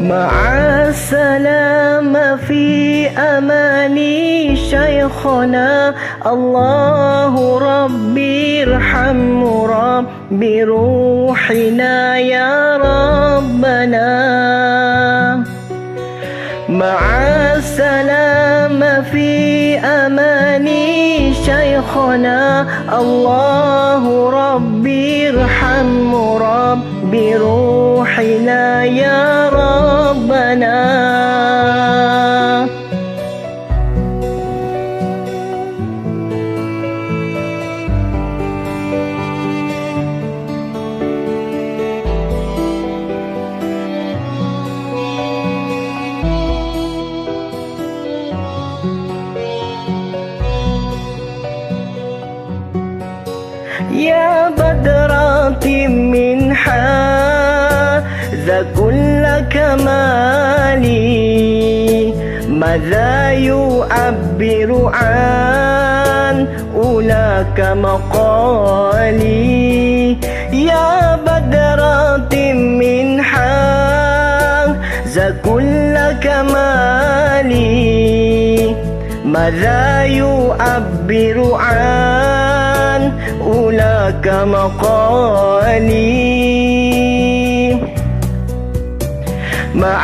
مع السلامة في أماني شيخنا. الله ربي ارحم ربي روحنا يا ربنا. مع السلامة في أماني شيخنا. الله ربي ارحم ربي روحنا يا بدرات من هذا كل كمالي ماذا يعبر عن أولاك مقالي؟ يا بدرات من هذا كل كمالي ماذا يعبر عن أولاك مقالي. مع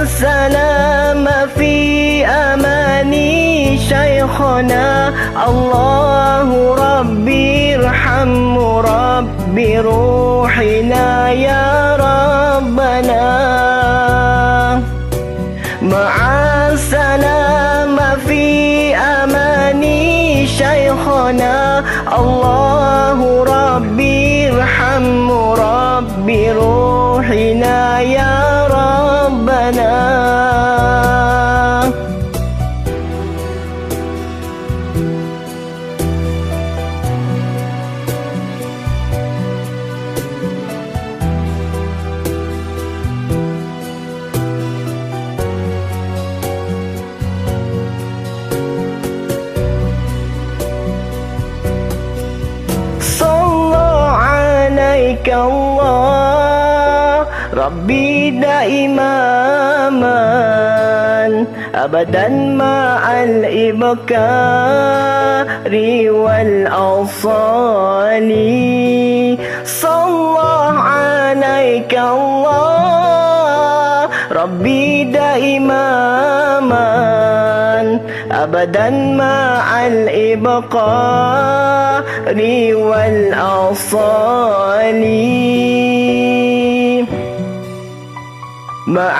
السلامة في أماني شيخنا الله ربي ارحم ربي روحنا يا ربنا. مع السلامة في شيخنا الله ربي ارحم عليك الله ربي دائما أبدا مع الإبكار والأوصال صلى عليك الله ربي دائما أبدا مع الإبقار والأصال. مع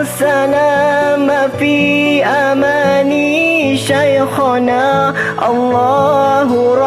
السلامة في أماني شيخنا الله ربي